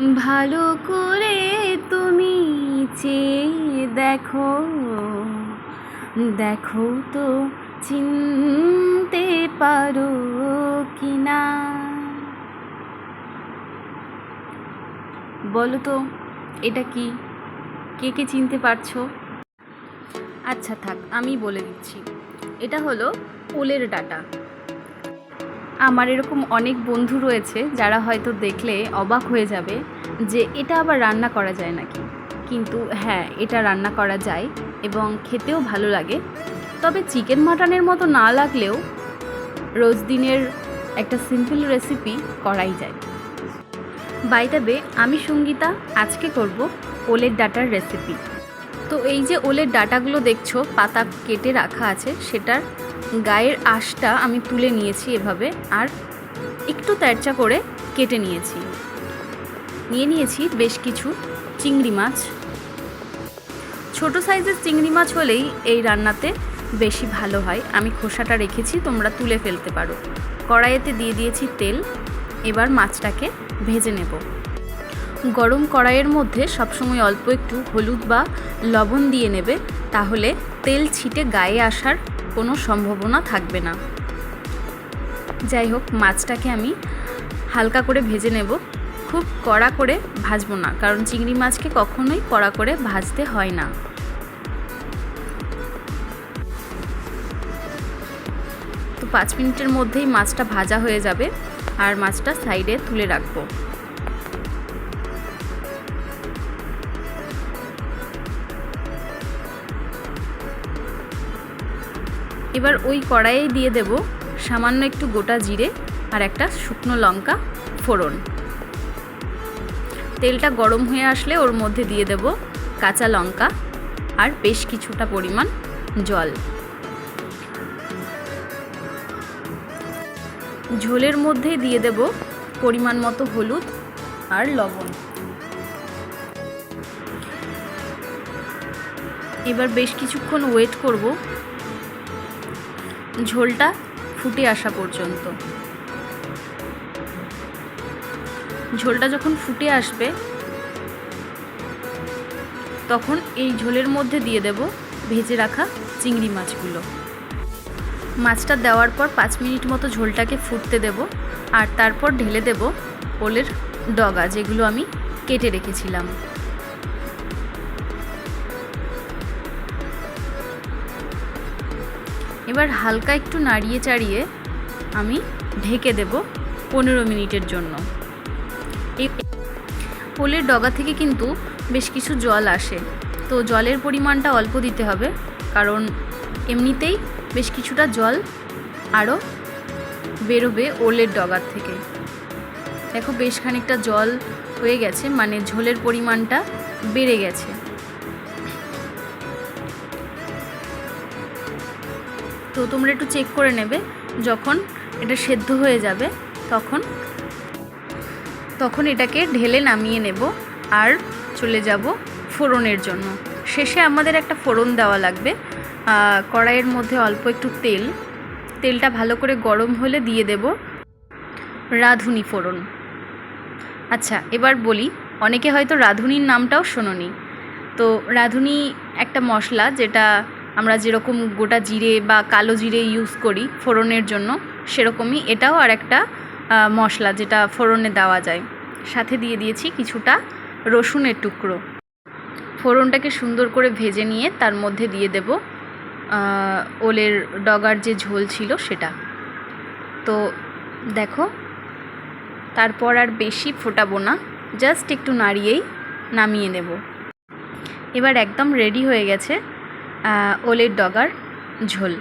ভালো করে তুমি চেয়ে দেখো। দেখো তো চিনতে পারো কি না বলো তো, এটা কি? কে কে চিনতে পারছ? আচ্ছা থাক, আমি বলে দিচ্ছি। এটা হলো ওলের ডাটা। আমার এরকম অনেক বন্ধু রয়েছে যারা হয়তো দেখলে অবাক হয়ে যাবে যে এটা আবার রান্না করা যায় নাকি। কিন্তু হ্যাঁ এটা রান্না করা যায় এবং খেতেও ভালো লাগে। তবে চিকেন মাটনের মতো না লাগলেও রোজ দিনের একটা সিম্পল রেসিপি করাই যায়। বাইটাবে আমি সঙ্গীতা, আজকে করব ওলের ডাটার রেসিপি। তো এই যে ওলের ডাটাগুলো দেখছ, পাতা কেটে রাখা আছে, সেটার গায়ের আঁশটা আমি তুলে নিয়েছি এভাবে আর একটু তেরচা করে কেটে নিয়েছি। নিয়ে নিয়েছি বেশ কিছু চিংড়ি মাছ। ছোট সাইজের চিংড়ি মাছ হলেই এই রান্নাতে বেশি ভালো হয়। আমি খোসাটা রেখেছি, তোমরা তুলে ফেলতে পারো। কড়াইয়েতে দিয়ে দিয়েছি তেল, এবার মাছটাকে ভেজে নেব। গরম কড়াইয়ের মধ্যে সবসময় অল্প একটু হলুদ বা লবণ দিয়ে নেবে, তাহলে তেল ছিটে গায়ে আসার কোনো সম্ভাবনা থাকবে না। যাই হোক, মাছটাকে আমি হালকা করে ভেজে নেব। খুব কড়া করে ভাজবো না, কারণ চিংড়ি মাছকে কখনোই কড়া করে ভাজতে হয় না। তো পাঁচ মিনিটের মধ্যেই মাছটা ভাজা হয়ে যাবে, আর মাছটা সাইডে তুলে রাখব। এবার ওই কড়াইয়ে দিয়ে দেব সামান্য একটু গোটা জিরে আর একটা শুকনো লঙ্কা ফোড়ন। তেলটা গরম হয়ে আসলে ওর মধ্যে দিয়ে দেব কাঁচা লঙ্কা আর বেশ কিছুটা পরিমাণ জল। ঝোলের মধ্যে দিয়ে দেব পরিমাণ মতো হলুদ আর লবণ। এবার বেশ কিছুক্ষণ ওয়েট করব ঝোলটা ফুটে আসা পর্যন্ত। ঝোলটা যখন ফুটে আসবে, তখন এই ঝোলের মধ্যে দিয়ে দেব ভেজে রাখা চিংড়ি মাছগুলো। মাছটা দেওয়ার পর পাঁচ মিনিট মতো ঝোলটাকে ফুটতে দেব আর তারপর ঢেলে দেব ওলের ডগা যেগুলো আমি কেটে রেখেছিলাম। এবার হালকা একটু নাড়িয়ে চাড়িয়ে আমি ঢেকে দেব পনেরো মিনিটের জন্য। এই পোলের ডগা থেকে কিন্তু বেশ কিছু জল আসে। তো জলের পরিমাণটা অল্প দিতে হবে, কারণ এমনিতেই বেশ কিছুটা জল আরও বেরোবে ওলের ডগার থেকে। দেখো বেশ খানিকটা জল হয়ে গেছে মানে ঝোলের পরিমাণটা বেড়ে গেছে। তো তোমরা একটু চেক করে নেবে, যখন এটা সেদ্ধ হয়ে যাবে, তখন তখন এটাকে ঢেলে নামিয়ে নেব আর চলে যাব ফোড়নের জন্য। শেষে আমাদের একটা ফোড়ন দেওয়া লাগবে। কড়াইয়ের মধ্যে অল্প একটু তেল। তেলটা ভালো করে গরম হলে দিয়ে দেব রাঁধুনি ফোড়ন। আচ্ছা এবার বলি, অনেকে হয়তো রাঁধুনির নামটাও শোনোনি। তো রাঁধুনি একটা মশলা যেটা আমরা যেরকম গোটা জিরে বা কালো জিরে ইউজ করি ফোড়নের জন্য, সেরকমই এটাও আর একটা মশলা যেটা ফোড়নে দেওয়া যায়। সাথে দিয়ে দিয়েছি কিছুটা রসুনের টুকরো। ফোড়নটাকে সুন্দর করে ভেজে নিয়ে তার মধ্যে দিয়ে দেব ওলের ডগার যে ঝোল ছিল সেটা। তো দেখো, তারপর আর বেশি ফোটাবো না জাস্ট একটু নাড়িয়েই নামিয়ে নেব। এবার একদম রেডি হয়ে গেছে। ওলের ডগার ঝোল।